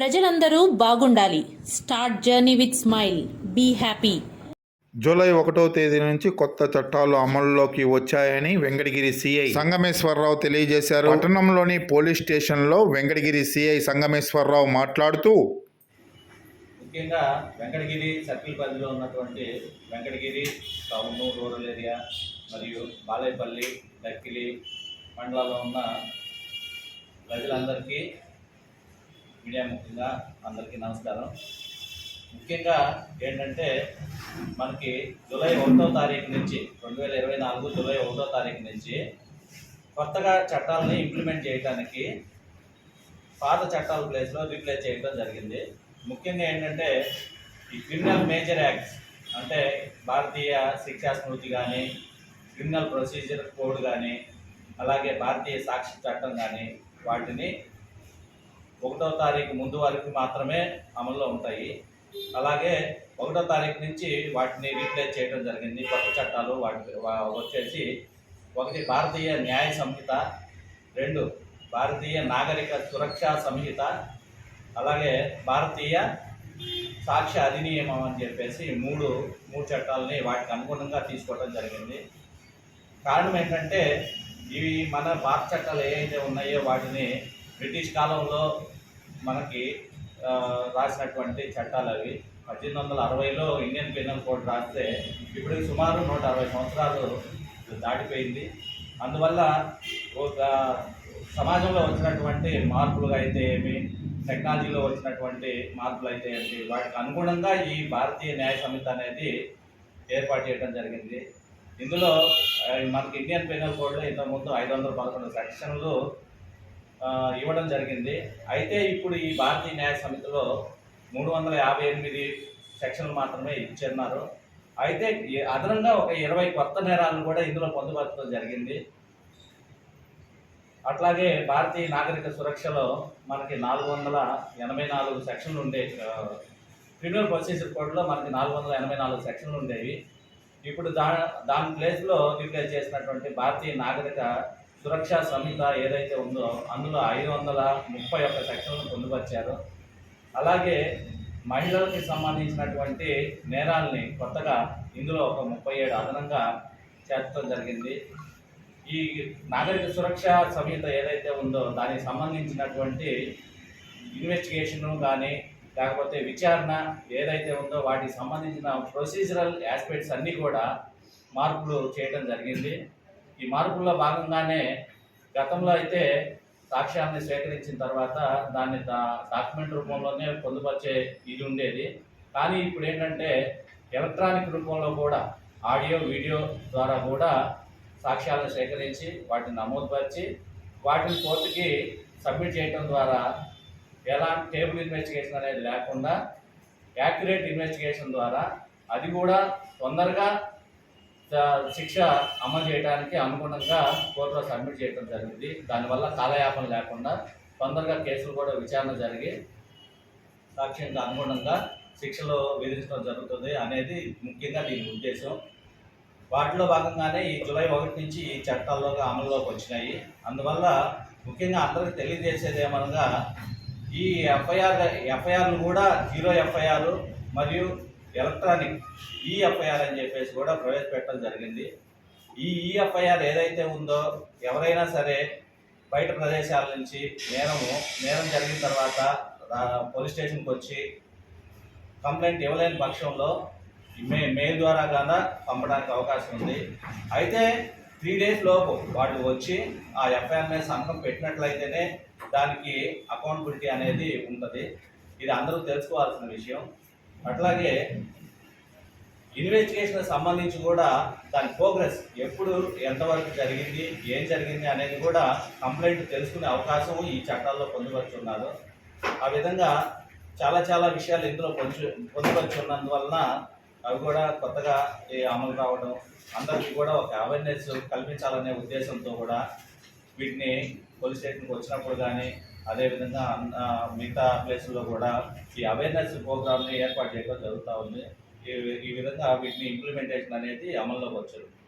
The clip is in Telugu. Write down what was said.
ప్రజలందరూ బాగుండాలి. Start journey with smile. Be happy. July ఒకటో తేదీ నుంచి కొత్త చట్టాలు అమల్లోకి వచ్చాయని వెంకటగిరి సిఐ సంగమేశ్వరరావు తెలియజేశారు. పట్టణంలోని పోలీస్ స్టేషన్లో వెంకటగిరి సిఐ సంగమేశ్వరరావు మాట్లాడుతూ ముఖ్యంగా వెంకటగిరి సర్కిల్ పరిధిలో ఉన్నటువంటి వెంకటగిరి టౌన్ రూరల్ ఏరియా మరియు బాలేపల్లి దక్కిలి మండలాల్లో ఉన్న ప్రజలందరికీ మీడియా ముఖ్యంగా అందరికీ నమస్కారం. ముఖ్యంగా ఏంటంటే మనకి జూలై ఒకటో తారీఖు నుంచి రెండు వేల ఇరవై నాలుగు జూలై ఒకటో తారీఖు నుంచి కొత్తగా చట్టాలని ఇంప్లిమెంట్ చేయడానికి పాత చట్టాల ప్లేస్లో రీప్లేస్ చేయడం జరిగింది. ముఖ్యంగా ఏంటంటే ఈ క్రిమినల్ మేజర్ యాక్ట్స్ అంటే భారతీయ శిక్షా స్మృతి కానీ క్రిమినల్ ప్రొసీజర్ కోడ్ కానీ అలాగే భారతీయ సాక్షి చట్టం కానీ వాటిని ఒకటో తారీఖు ముందు వరకు మాత్రమే అమల్లో ఉంటాయి. అలాగే ఒకటో తారీఖు నుంచి వాటిని రీప్లేస్ చేయడం జరిగింది. కొత్త చట్టాలు వాటి వచ్చేసి ఒకటి భారతీయ న్యాయ సంహిత రెండు భారతీయ నాగరిక సురక్షా సంహిత అలాగే భారతీయ సాక్ష్య అధినియమం అని చెప్పేసి మూడు మూడు చట్టాలని వాటికి అనుగుణంగా తీసుకోవడం జరిగింది. కారణం ఏంటంటే ఇవి మన భారత చట్టాలు ఏవైతే ఉన్నాయో వాటిని బ్రిటిష్ కాలంలో మనకి రాసినటువంటి చట్టాలు అవి. పద్దెనిమిది వందల అరవైలో ఇండియన్ పీనల్ కోడ్ రాస్తే ఇప్పుడు సుమారు నూట అరవై సంవత్సరాలు దాటిపోయింది. అందువల్ల ఒక సమాజంలో వచ్చినటువంటి మార్పులు అయితే ఏమి టెక్నాలజీలో వచ్చినటువంటి మార్పులు అయితే ఏమి వాటికి అనుగుణంగా ఈ భారతీయ న్యాయ సమితి అనేది ఏర్పాటు చేయడం జరిగింది. ఇందులో మనకి ఇండియన్ పీనల్ కోడ్లో ఇంతకుముందు ఐదు వందల పదకొండు సెక్షన్లు ఇవ్వడం జరిగింది. అయితే ఇప్పుడు ఈ భారతీయ న్యాయ సమితిలో మూడు వందల యాభై ఎనిమిది సెక్షన్లు మాత్రమే ఇచ్చేన్నారు. అయితే అదనంగా ఒక ఇరవై కొత్త నేరాలను కూడా ఇందులో పొందుపరచడం జరిగింది. అట్లాగే భారతీయ నాగరిక సురక్షలో మనకి నాలుగు వందల ఎనభై నాలుగు సెక్షన్లు ఉండే క్రిమినల్ ప్రొసీజర్ కోడ్లో మనకి నాలుగు వందల ఎనభై నాలుగు సెక్షన్లు ఉండేవి. ఇప్పుడు దా దాని ప్లేస్లో రిప్లేస్ చేసినటువంటి భారతీయ నాగరిక సురక్షా సంహిత ఏదైతే ఉందో అందులో ఐదు వందల ముప్పై ఒక్క సెక్షన్లు పొందుపరిచారు. అలాగే మహిళలకి సంబంధించినటువంటి నేరాల్ని కొత్తగా ఇందులో ఒక ముప్పై ఏడు అదనంగా చేర్చడం జరిగింది. ఈ నాగరిక సురక్ష సంహిత ఏదైతే ఉందో దానికి సంబంధించినటువంటి ఇన్వెస్టిగేషను కానీ లేకపోతే విచారణ ఏదైతే ఉందో వాటికి సంబంధించిన ప్రొసీజరల్ ఆస్పెక్ట్స్ అన్నీ కూడా మార్పులు చేయడం జరిగింది. ఈ మార్పుల్లో భాగంగానే గతంలో అయితే సాక్ష్యాన్ని సేకరించిన తర్వాత దాన్ని డా డాక్యుమెంట్ రూపంలోనే పొందుపరిచే ఇది ఉండేది. కానీ ఇప్పుడు ఏంటంటే ఎలక్ట్రానిక్ రూపంలో కూడా ఆడియో వీడియో ద్వారా కూడా సాక్ష్యాలను సేకరించి వాటిని నమోదుపరిచి వాటిని కోర్టుకి సబ్మిట్ చేయడం ద్వారా ఎలాంటి టేబుల్ ఇన్వెస్టిగేషన్ అనేది లేకుండా యాక్యురేట్ ఇన్వెస్టిగేషన్ ద్వారా అది కూడా తొందరగా శిక్ష అమలు చేయడానికి అనుగుణంగా కోర్టులో సబ్మిట్ చేయడం జరిగింది. దానివల్ల కాలయాపన లేకుండా తొందరగా కేసులు కూడా విచారణ జరిగి సాక్ష్యంగా అనుగుణంగా శిక్షలు విధించడం జరుగుతుంది అనేది ముఖ్యంగా దీని ఉద్దేశం. వాటిలో భాగంగానే ఈ జూలై ఒకటి నుంచి ఈ చట్టాల్లోగా అమల్లోకి వచ్చినాయి. అందువల్ల ముఖ్యంగా అందరికీ తెలియజేసేది ఏమనగా ఈ ఎఫ్ఐఆర్ ఎఫ్ఐఆర్లు కూడా జీరో ఎఫ్ఐఆర్ మరియు ఎలక్ట్రానిక్ ఈఎఫ్ఐఆర్ అని చెప్పేసి కూడా ప్రవేశపెట్టడం జరిగింది. ఈ ఈఎఫ్ఐఆర్ ఏదైతే ఉందో ఎవరైనా సరే బయట ప్రదేశాల నుంచి నేరము నేరం జరిగిన తర్వాత పోలీస్ స్టేషన్కి వచ్చి కంప్లైంట్ ఇవ్వలేని పక్షంలో మే మెయిల్ ద్వారా గాన పంపడానికి అవకాశం ఉంది. అయితే త్రీ డేస్ లోపు వాళ్ళు వచ్చి ఆ ఎఫ్ఐఆర్ మీద సంతకం పెట్టినట్లయితేనే దానికి అకౌంటబిలిటీ అనేది ఉంటుంది. ఇది అందరూ తెలుసుకోవాల్సిన విషయం. అట్లాగే ఇన్వెస్టిగేషన్ సంబంధించి కూడా దాని ప్రోగ్రెస్ ఎప్పుడు ఎంతవరకు జరిగింది ఏం జరిగింది అనేది కూడా కంప్లైంట్ తెలుసుకునే అవకాశం ఈ చట్టాల్లో పొందుపరుచున్నారు. ఆ విధంగా చాలా చాలా విషయాలు ఇందులో పొంచు పొందుపరుచున్నందువలన అవి కూడా కొత్తగా ఈ అమలు కావడం అందరికీ కూడా ఒక అవేర్నెస్ కల్పించాలనే ఉద్దేశంతో కూడా వీటిని పోలీస్ స్టేషన్కి వచ్చినప్పుడు కానీ అదేవిధంగా అన్- మిగతా ప్లేసుల్లో కూడా ఈ అవేర్నెస్ ప్రోగ్రామ్ని ఏర్పాటు చేయడం జరుగుతూ ఉంది. ఈ ఈ విధంగా వీటిని ఇంప్లిమెంటేషన్ అనేది అమల్లోకి వచ్చారు.